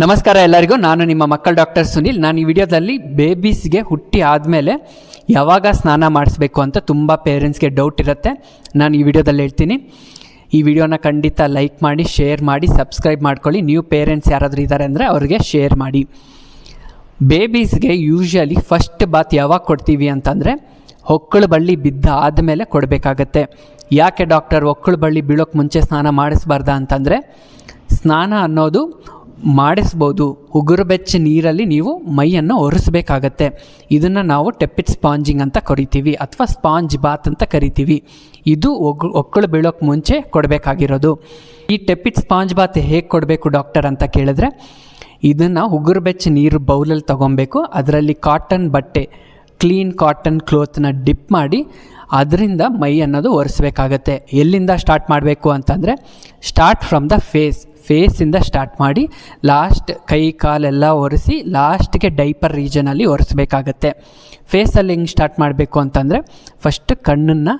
ನಮಸ್ಕಾರ ಎಲ್ಲರಿಗೂ. ನಾನು ನಿಮ್ಮ ಮಕ್ಕಳ ಡಾಕ್ಟರ್ ಸುನಿಲ್. ನಾನು ಈ ವಿಡಿಯೋದಲ್ಲಿ ಬೇಬೀಸ್ಗೆ ಹುಟ್ಟಿ ಆದಮೇಲೆ ಯಾವಾಗ ಸ್ನಾನ ಮಾಡಿಸ್ಬೇಕು ಅಂತ ತುಂಬ ಪೇರೆಂಟ್ಸ್ಗೆ ಡೌಟ್ ಇರುತ್ತೆ. ನಾನು ಈ ವಿಡಿಯೋದಲ್ಲಿ ಹೇಳ್ತೀನಿ. ಈ ವಿಡಿಯೋನ ಖಂಡಿತ ಲೈಕ್ ಮಾಡಿ, ಶೇರ್ ಮಾಡಿ, ಸಬ್ಸ್ಕ್ರೈಬ್ ಮಾಡ್ಕೊಳ್ಳಿ. ನ್ಯೂ ಪೇರೆಂಟ್ಸ್ ಯಾರಾದರೂ ಇದ್ದಾರೆ ಅಂದರೆ ಅವ್ರಿಗೆ ಶೇರ್ ಮಾಡಿ. ಬೇಬೀಸ್ಗೆ ಯೂಶ್ವಲಿ ಫಸ್ಟ್ ಬಾತ್ ಯಾವಾಗ ಕೊಡ್ತೀವಿ ಅಂತಂದರೆ ಹೊಕ್ಕಳು ಬಳ್ಳಿ ಬಿದ್ದ ಆದಮೇಲೆ ಕೊಡಬೇಕಾಗತ್ತೆ. ಯಾಕೆ ಡಾಕ್ಟರ್ ಹೊಕ್ಕಳು ಬಳ್ಳಿ ಬೀಳೋಕ್ಕೆ ಮುಂಚೆ ಸ್ನಾನ ಮಾಡಿಸ್ಬಾರ್ದ ಅಂತಂದರೆ ಸ್ನಾನ ಅನ್ನೋದು ಮಾಡಿಸ್ಬೋದು. ಉಗುರು ಬೆಚ್ಚ ನೀರಲ್ಲಿ ನೀವು ಮೈಯನ್ನು ಒರೆಸ್ಬೇಕಾಗತ್ತೆ. ಇದನ್ನು ನಾವು ಟೆಪ್ಪಿಟ್ ಸ್ಪಾಂಜಿಂಗ್ ಅಂತ ಕರಿತೀವಿ ಅಥವಾ ಸ್ಪಾಂಜ್ ಬಾತ್ ಅಂತ ಕರಿತೀವಿ. ಇದು ಒಕ್ಕಳು ಬೀಳೋಕ್ಕೆ ಮುಂಚೆ ಕೊಡಬೇಕಾಗಿರೋದು. ಈ ಟೆಪ್ಪಿಟ್ ಸ್ಪಾಂಜ್ ಬಾತ್ ಹೇಗೆ ಕೊಡಬೇಕು ಡಾಕ್ಟರ್ ಅಂತ ಕೇಳಿದ್ರೆ, ಇದನ್ನು ಉಗುರು ಬೆಚ್ಚ ನೀರು ಬೌಲಲ್ಲಿ ತೊಗೊಬೇಕು. ಅದರಲ್ಲಿ ಕಾಟನ್ ಬಟ್ಟೆ ಕ್ಲೀನ್ ಕಾಟನ್ ಕ್ಲೋತ್ನ ಡಿಪ್ ಮಾಡಿ ಅದರಿಂದ ಮೈ ಅನ್ನೋದು ಒರೆಸ್ಬೇಕಾಗತ್ತೆ. ಎಲ್ಲಿಂದ ಸ್ಟಾರ್ಟ್ ಮಾಡಬೇಕು ಅಂತಂದರೆ ಸ್ಟಾರ್ಟ್ ಫ್ರಮ್ ದ ಫೇಸ್ ಫೇಸಿಂದ ಸ್ಟಾರ್ಟ್ ಮಾಡಿ ಲಾಸ್ಟ್ ಕೈ ಕಾಲೆಲ್ಲ ಒರೆಸಿ ಲಾಸ್ಟ್ಗೆ ಡೈಪರ್ ರೀಜನಲ್ಲಿ ಒರೆಸ್ಬೇಕಾಗತ್ತೆ. ಫೇಸಲ್ಲಿ ಹೆಂಗೆ ಸ್ಟಾರ್ಟ್ ಮಾಡಬೇಕು ಅಂತಂದರೆ ಫಸ್ಟ್ ಕಣ್ಣನ್ನು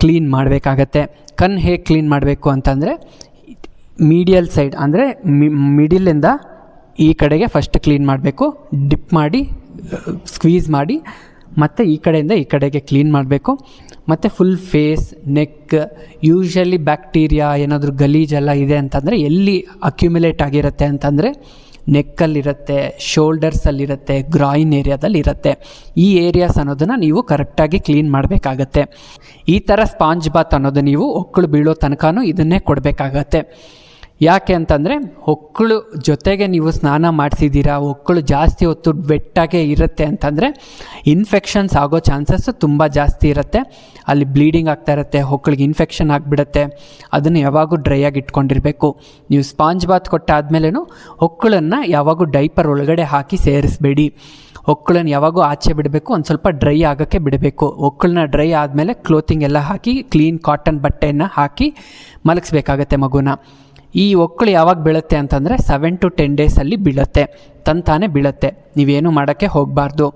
ಕ್ಲೀನ್ ಮಾಡಬೇಕಾಗತ್ತೆ. ಕಣ್ಣು ಹೇಗೆ ಕ್ಲೀನ್ ಮಾಡಬೇಕು ಅಂತಂದರೆ ಮೀಡಿಯಲ್ ಸೈಡ್ ಅಂದರೆ ಮಿಡಿಲಿಂದ ಈ ಕಡೆಗೆ ಫಸ್ಟ್ ಕ್ಲೀನ್ ಮಾಡಬೇಕು. ಡಿಪ್ ಮಾಡಿ ಸ್ಕ್ವೀಸ್ ಮಾಡಿ ಮತ್ತು ಈ ಕಡೆಯಿಂದ ಈ ಕಡೆಗೆ ಕ್ಲೀನ್ ಮಾಡಬೇಕು. ಮತ್ತು full face neck usually bacteria ಏನಾದರೂ ಗಲೀಜೆಲ್ಲ ಇದೆ ಅಂತಂದರೆ ಎಲ್ಲಿ ಅಕ್ಯುಮುಲೇಟ್ ಆಗಿರುತ್ತೆ ಅಂತಂದರೆ ನೆಕ್ಕಲ್ಲಿರುತ್ತೆ ಶೋಲ್ಡರ್ಸಲ್ಲಿರುತ್ತೆ ಗ್ರಾಯಿನ್ ಏರಿಯಾದಲ್ಲಿ ಇರುತ್ತೆ ಈ ಏರಿಯಾಸ್ ಅನ್ನೋದನ್ನು ನೀವು ಕರೆಕ್ಟಾಗಿ ಕ್ಲೀನ್ ಮಾಡಬೇಕಾಗತ್ತೆ. ಈ ಥರ ಸ್ಪಾಂಜ್ ಬಾತ್ ಅನ್ನೋದು ನೀವು ಒಕ್ಕಳು ಬೀಳೋ ತನಕನೂ ಇದನ್ನೇ ಕೊಡಬೇಕಾಗತ್ತೆ. ಯಾಕೆ ಅಂತಂದರೆ ಹೊಕ್ಕಳು ಜೊತೆಗೆ ನೀವು ಸ್ನಾನ ಮಾಡಿಸಿದ್ದೀರಾ ಹೊಕ್ಕಳು ಜಾಸ್ತಿ ಹೊತ್ತು ಬೆಟ್ಟಾಗೆ ಇರುತ್ತೆ ಅಂತಂದರೆ ಇನ್ಫೆಕ್ಷನ್ಸ್ ಆಗೋ ಚಾನ್ಸಸ್ಸು ತುಂಬ ಜಾಸ್ತಿ ಇರುತ್ತೆ. ಅಲ್ಲಿ ಬ್ಲೀಡಿಂಗ್ ಆಗ್ತಾ ಇರುತ್ತೆ ಹೊಕ್ಕಳಿಗೆ ಇನ್ಫೆಕ್ಷನ್ ಆಗಿಬಿಡುತ್ತೆ. ಅದನ್ನು ಯಾವಾಗೂ ಡ್ರೈ ಆಗಿ ಇಟ್ಕೊಂಡಿರಬೇಕು. ನೀವು ಸ್ಪಾಂಜ್ ಬಾತ್ ಕೊಟ್ಟಾದ್ಮೇಲೂ ಹೊಕ್ಕಳನ್ನು ಯಾವಾಗೂ ಡೈಪರ್ ಒಳಗಡೆ ಹಾಕಿ ಸೇರಿಸ್ಬೇಡಿ. ಹೊಕ್ಕಳನ್ನು ಯಾವಾಗೂ ಆಚೆ ಬಿಡಬೇಕು, ಒಂದು ಸ್ವಲ್ಪ ಡ್ರೈ ಆಗೋಕ್ಕೆ ಬಿಡಬೇಕು. ಹೊಕ್ಕಳನ್ನ ಡ್ರೈ ಆದಮೇಲೆ ಕ್ಲೋತಿಂಗ್ ಎಲ್ಲ ಹಾಕಿ ಕ್ಲೀನ್ ಕಾಟನ್ ಬಟ್ಟೆಯನ್ನು ಹಾಕಿ ಮಲಗಿಸ್ಬೇಕಾಗತ್ತೆ ಮಗುನ. ಈ ಒಕ್ಕಳು ಯಾವಾಗ ಬೀಳುತ್ತೆ ಅಂತಂದರೆ ಸೆವೆನ್ ಟು ಟೆನ್ ಡೇಸಲ್ಲಿ ಬೀಳುತ್ತೆ, ತಂತಾನೆ ಬೀಳುತ್ತೆ. ನೀವೇನು ಮಾಡೋಕ್ಕೆ ಹೋಗಬಾರ್ದು.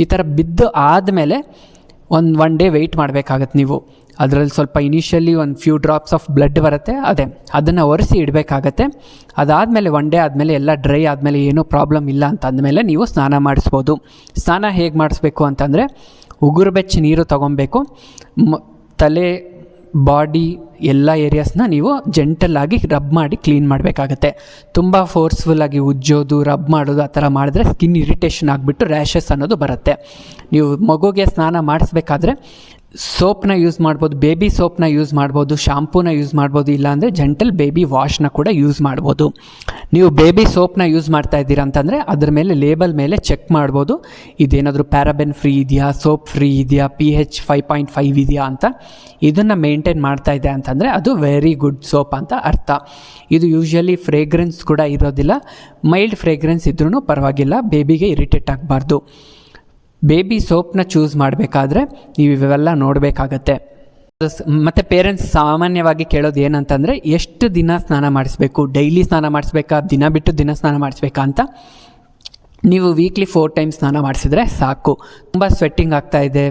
ಈ ಥರ ಬಿದ್ದು ಆದಮೇಲೆ ಒಂದು ಒನ್ ಡೇ ವೆಯ್ಟ್ ಮಾಡಬೇಕಾಗತ್ತೆ ನೀವು. ಅದರಲ್ಲಿ ಸ್ವಲ್ಪ ಇನಿಷಿಯಲಿ ಒಂದು ಫ್ಯೂ ಡ್ರಾಪ್ಸ್ ಆಫ್ ಬ್ಲಡ್ ಬರುತ್ತೆ, ಅದೇ. ಅದನ್ನು ಒರೆಸಿ ಇಡಬೇಕಾಗತ್ತೆ. ಅದಾದಮೇಲೆ ಒನ್ ಡೇ ಆದಮೇಲೆ ಎಲ್ಲ ಡ್ರೈ ಆದಮೇಲೆ ಏನೂ ಪ್ರಾಬ್ಲಮ್ ಇಲ್ಲ ಅಂತ ಅಂದಮೇಲೆ ನೀವು ಸ್ನಾನ ಮಾಡಿಸ್ಬೋದು. ಸ್ನಾನ ಹೇಗೆ ಮಾಡಿಸ್ಬೇಕು ಅಂತಂದರೆ ಉಗುರು ಬೆಚ್ಚ ನೀರು ತೊಗೊಬೇಕು. ತಲೆ ಬಾಡಿ ಎಲ್ಲ ಏರಿಯಾಸ್ನ ನೀವು ಜೆಂಟಲ್ಲಾಗಿ ರಬ್ ಮಾಡಿ ಕ್ಲೀನ್ ಮಾಡಬೇಕಾಗತ್ತೆ. ತುಂಬ ಫೋರ್ಸ್ಫುಲ್ಲಾಗಿ ಉಜ್ಜೋದು ರಬ್ ಮಾಡೋದು, ಆ ಥರ ಮಾಡಿದ್ರೆ ಸ್ಕಿನ್ ಇರಿಟೇಷನ್ ಆಗಿಬಿಟ್ಟು ರ್ಯಾಷಸ್ ಅನ್ನೋದು ಬರುತ್ತೆ. ನೀವು ಮಗುಗೆ ಸ್ನಾನ ಮಾಡಿಸ್ಬೇಕಾದ್ರೆ ಸೋಪ್ನ ಯೂಸ್ ಮಾಡ್ಬೋದು, ಬೇಬಿ ಸೋಪ್ನ ಯೂಸ್ ಮಾಡ್ಬೋದು, ಶಾಂಪೂನ ಯೂಸ್ ಮಾಡ್ಬೋದು, ಇಲ್ಲಾಂದರೆ ಜೆಂಟಲ್ ಬೇಬಿ ವಾಶ್ನ ಕೂಡ ಯೂಸ್ ಮಾಡ್ಬೋದು. ನೀವು ಬೇಬಿ ಸೋಪ್ನ ಯೂಸ್ ಮಾಡ್ತಾ ಇದ್ದೀರಾ ಅಂತಂದರೆ ಅದ್ರ ಮೇಲೆ ಲೇಬಲ್ ಮೇಲೆ ಚೆಕ್ ಮಾಡ್ಬೋದು. ಇದೇನಾದರೂ ಪ್ಯಾರಾಬೆನ್ ಫ್ರೀ ಇದೆಯಾ, ಸೋಪ್ ಫ್ರೀ ಇದೆಯಾ, P H five point five ಇದೆಯಾ ಅಂತ ಇದನ್ನು ಮೇಂಟೈನ್ ಮಾಡ್ತಾ ಇದೆ ಅಂತಂದರೆ ಅದು ವೆರಿ ಗುಡ್ ಸೋಪ್ ಅಂತ ಅರ್ಥ. ಇದು ಯೂಶ್ವಲಿ ಫ್ರೇಗ್ರೆನ್ಸ್ ಕೂಡ ಇರೋದಿಲ್ಲ. ಮೈಲ್ಡ್ ಫ್ರೇಗ್ರೆನ್ಸ್ ಇದ್ರೂ ಪರವಾಗಿಲ್ಲ, ಬೇಬಿಗೆ ಇರಿಟೇಟ್ ಆಗಬಾರ್ದು. ಬೇಬಿ ಸೋಪ್ನ ಚೂಸ್ ಮಾಡಬೇಕಾದ್ರೆ ನೀವು ಇವೆಲ್ಲ ನೋಡಬೇಕಾಗತ್ತೆ. ಮತ್ತು ಪೇರೆಂಟ್ಸ್ ಸಾಮಾನ್ಯವಾಗಿ ಕೇಳೋದು ಏನಂತಂದರೆ, ಎಷ್ಟು ದಿನ ಸ್ನಾನ ಮಾಡಿಸ್ಬೇಕು? ಡೈಲಿ ಸ್ನಾನ ಮಾಡಿಸ್ಬೇಕಾ? ದಿನ ಬಿಟ್ಟು ದಿನ ಸ್ನಾನ ಮಾಡಿಸ್ಬೇಕಾ ಅಂತ. ನೀವು ವೀಕ್ಲಿ ಫೋರ್ ಟೈಮ್ಸ್ ಸ್ನಾನ ಮಾಡಿಸಿದ್ರೆ ಸಾಕು. ತುಂಬ ಸ್ವೆಟ್ಟಿಂಗ್ ಆಗ್ತಾ ಇದೆ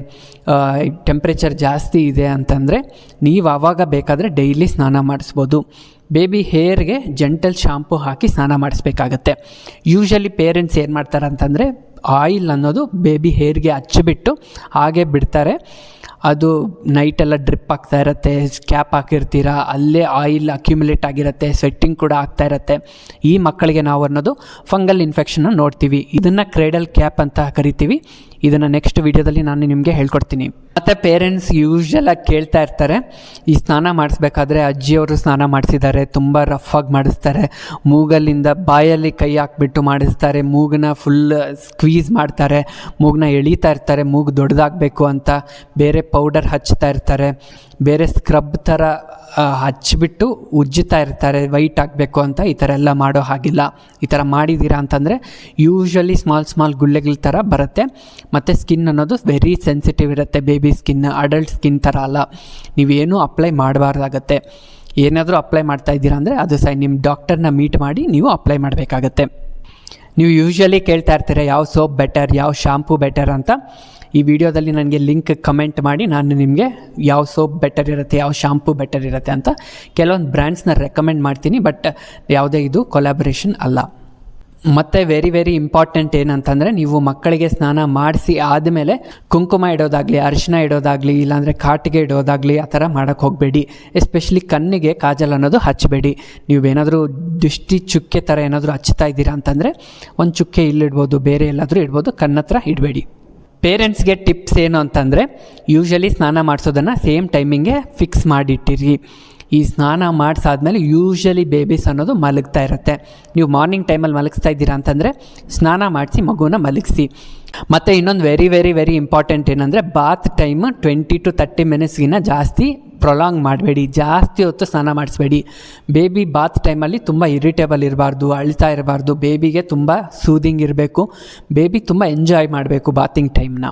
ಟೆಂಪ್ರೇಚರ್ ಜಾಸ್ತಿ ಇದೆ ಅಂತಂದರೆ ನೀವು ಆವಾಗ ಬೇಕಾದರೆ ಡೈಲಿ ಸ್ನಾನ ಮಾಡಿಸ್ಬೋದು. ಬೇಬಿ ಹೇರ್ಗೆ ಜೆಂಟಲ್ ಶಾಂಪು ಹಾಕಿ ಸ್ನಾನ ಮಾಡಿಸ್ಬೇಕಾಗತ್ತೆ. ಯೂಶ್ವಲಿ ಪೇರೆಂಟ್ಸ್ ಏನು ಮಾಡ್ತಾರೆ ಅಂತಂದರೆ ಆಯಿಲ್ ಅನ್ನೋದು ಬೇಬಿ ಹೇರ್ಗೆ ಹಚ್ಚಿಬಿಟ್ಟು ಹಾಗೆ ಬಿಡ್ತಾರೆ. ಅದು ನೈಟೆಲ್ಲ ಡ್ರಿಪ್ ಆಗ್ತಾ ಇರುತ್ತೆ ಕ್ಯಾಪ್ ಹಾಕಿರ್ತೀರ, ಅಲ್ಲೇ ಆಯಿಲ್ ಅಕ್ಯುಮುಲೇಟ್ ಆಗಿರುತ್ತೆ ಸೆಟ್ಟಿಂಗ್ ಕೂಡ ಆಗ್ತಾ ಇರುತ್ತೆ. ಈ ಮಕ್ಕಳಿಗೆ ನಾವು ಅನ್ನೋದು ಫಂಗಲ್ ಇನ್ಫೆಕ್ಷನ್ನ ನೋಡ್ತೀವಿ. ಇದನ್ನು ಕ್ರೇಡಲ್ ಕ್ಯಾಪ್ ಅಂತ ಕರಿತೀವಿ. ಇದನ್ನು ನೆಕ್ಸ್ಟ್ ವೀಡಿಯೋದಲ್ಲಿ ನಾನು ನಿಮಗೆ ಹೇಳ್ಕೊಡ್ತೀನಿ. ಮತ್ತು ಪೇರೆಂಟ್ಸ್ ಯೂಶ್ವಲಾಗಿ ಕೇಳ್ತಾ ಇರ್ತಾರೆ, ಈ ಸ್ನಾನ ಮಾಡಿಸ್ಬೇಕಾದ್ರೆ ಅಜ್ಜಿಯವರು ಸ್ನಾನ ಮಾಡಿಸಿದ್ದಾರೆ, ತುಂಬ ರಫಾಗಿ ಮಾಡಿಸ್ತಾರೆ, ಮೂಗಲ್ಲಿಂದ ಬಾಯಲ್ಲಿ ಕೈ ಹಾಕ್ಬಿಟ್ಟು ಮಾಡಿಸ್ತಾರೆ, ಮೂಗನ್ನ ಫುಲ್ ಸ್ಕ್ವೀಸ್ ಮಾಡ್ತಾರೆ, ಮೂಗನ್ನ ಎಳೀತಾ ಇರ್ತಾರೆ, ಮೂಗು ದೊಡ್ಡದಾಗಬೇಕು ಅಂತ ಬೇರೆ ಪೌಡರ್ ಹಚ್ತಾ ಇರ್ತಾರೆ, ಬೇರೆ ಸ್ಕ್ರಬ್ ಥರ ಹಚ್ಚಿಬಿಟ್ಟು ಉಜ್ಜುತ್ತಾ ಇರ್ತಾರೆ ವೈಟ್ ಆಗಬೇಕು ಅಂತ ಈ ಥರ ಎಲ್ಲ ಮಾಡೋ ಹಾಗಿಲ್ಲ. ಈ ಥರ ಮಾಡಿದ್ದೀರಾ ಅಂತಂದರೆ ಯೂಶ್ವಲಿ ಸ್ಮಾಲ್ ಸ್ಮಾಲ್ ಗುಳ್ಳೆಗಳ ಥರ ಬರುತ್ತೆ. ಮತ್ತು ಸ್ಕಿನ್ ಅನ್ನೋದು ವೆರಿ ಸೆನ್ಸಿಟಿವ್ ಇರುತ್ತೆ. ಬೇಬಿ ಸ್ಕಿನ್ ಅಡಲ್ಟ್ ಸ್ಕಿನ್ ಥರ ಅಲ್ಲ. ನೀವೇನು ಅಪ್ಲೈ ಮಾಡಬಾರ್ದಾಗತ್ತೆ. ಏನಾದರೂ ಅಪ್ಲೈ ಮಾಡ್ತಾ ಇದ್ದೀರಾ ಅಂದರೆ ಅದು ಸೈ ನಿಮ್ಮ ಡಾಕ್ಟರ್ನ ಮೀಟ್ ಮಾಡಿ ನೀವು ಅಪ್ಲೈ ಮಾಡಬೇಕಾಗತ್ತೆ. ನೀವು ಯೂಶ್ವಲಿ ಕೇಳ್ತಾ ಇರ್ತೀರ, ಯಾವ ಸೋಪ್ ಬೆಟರ್ ಯಾವ ಶಾಂಪೂ ಬೆಟರ್ ಅಂತ. ಈ ವಿಡಿಯೋದಲ್ಲಿ ನನಗೆ ಲಿಂಕ್ ಕಮೆಂಟ್ ಮಾಡಿ, ನಾನು ನಿಮಗೆ ಯಾವ ಸೋಪ್ ಬೆಟರ್ ಇರುತ್ತೆ, ಯಾವ ಶಾಂಪೂ ಬೆಟರ್ ಇರುತ್ತೆ ಅಂತ. ಕೆಲವೊಂದು ಬ್ರ್ಯಾಂಡ್ಸ್ನ ರೆಕಮೆಂಡ್ ಮಾಡ್ತೀನಿ ಬಟ್ ಯಾವುದೇ ಇದು ಕೊಲಾಬ್ರೇಷನ್ ಅಲ್ಲ. ಮತ್ತು ವೆರಿ ವೆರಿ ಇಂಪಾರ್ಟೆಂಟ್ ಏನಂತಂದರೆ ನೀವು ಮಕ್ಕಳಿಗೆ ಸ್ನಾನ ಮಾಡಿಸಿ ಆದಮೇಲೆ ಕುಂಕುಮ ಇಡೋದಾಗಲಿ, ಅರಿಶಿನ ಇಡೋದಾಗಲಿ, ಇಲ್ಲಾಂದರೆ ಕಾಟಿಗೆ ಇಡೋದಾಗಲಿ ಆ ಥರ ಮಾಡೋಕ್ಕೆ ಹೋಗಬೇಡಿ. ಎಸ್ಪೆಷಲಿ ಕಣ್ಣಿಗೆ ಕಾಜಲ್ ಅನ್ನೋದು ಹಚ್ಚಬೇಡಿ ನೀವೇನಾದರೂ ದೃಷ್ಟಿ ಚುಕ್ಕೆ ಥರ ಏನಾದರೂ ಹಚ್ತಾ ಇದ್ದೀರಾ ಅಂತಂದರೆ ಒಂದು ಚುಕ್ಕೆ ಇಲ್ಲಿಡ್ಬೋದು ಬೇರೆ ಎಲ್ಲಾದರೂ ಇಡ್ಬೋದು ಕಣ್ಣತ್ರ ಇಡಬೇಡಿ. ಪೇರೆಂಟ್ಸ್ಗೆ ಟಿಪ್ಸ್ ಏನು ಅಂತಂದರೆ ಯೂಶಲಿ ಸ್ನಾನ ಮಾಡಿಸೋದನ್ನು ಸೇಮ್ ಟೈಮಿಂಗೆ ಫಿಕ್ಸ್ ಮಾಡಿಟ್ಟಿರಿ. ಈ ಸ್ನಾನ ಮಾಡಿಸಾದ್ಮೇಲೆ ಯೂಶ್ವಲಿ ಬೇಬೀಸ್ ಅನ್ನೋದು ಮಲಗ್ತಾ ಇರುತ್ತೆ. ನೀವು ಮಾರ್ನಿಂಗ್ ಟೈಮಲ್ಲಿ ಮಲಗಿಸ್ತಾ ಇದ್ದೀರಾ ಅಂತಂದರೆ ಸ್ನಾನ ಮಾಡಿಸಿ ಮಗುನ ಮಲಗಿಸಿ. ಮತ್ತು ಇನ್ನೊಂದು ವೆರಿ ವೆರಿ ವೆರಿ ಇಂಪಾರ್ಟೆಂಟ್ ಏನಂದರೆ bath time twenty to thirty ಮಿನಿಟ್ಸ್ಗಿನ್ನ ಜಾಸ್ತಿ ಪ್ರೊಲಾಂಗ್ ಮಾಡಬೇಡಿ. ಜಾಸ್ತಿ ಹೊತ್ತು ಸ್ನಾನ ಮಾಡಿಸ್ಬೇಡಿ. ಬೇಬಿ ಬಾತ್ ಟೈಮಲ್ಲಿ ತುಂಬ ಇರಿಟೇಬಲ್ ಇರಬಾರ್ದು, ಅಳ್ತಾ ಇರಬಾರ್ದು. ಬೇಬಿಗೆ ತುಂಬ ಸೂದಿಂಗ್ ಇರಬೇಕು. ಬೇಬಿ ತುಂಬ ಎಂಜಾಯ್ ಮಾಡಬೇಕು ಬಾತಿಂಗ್ ಟೈಮ್ನ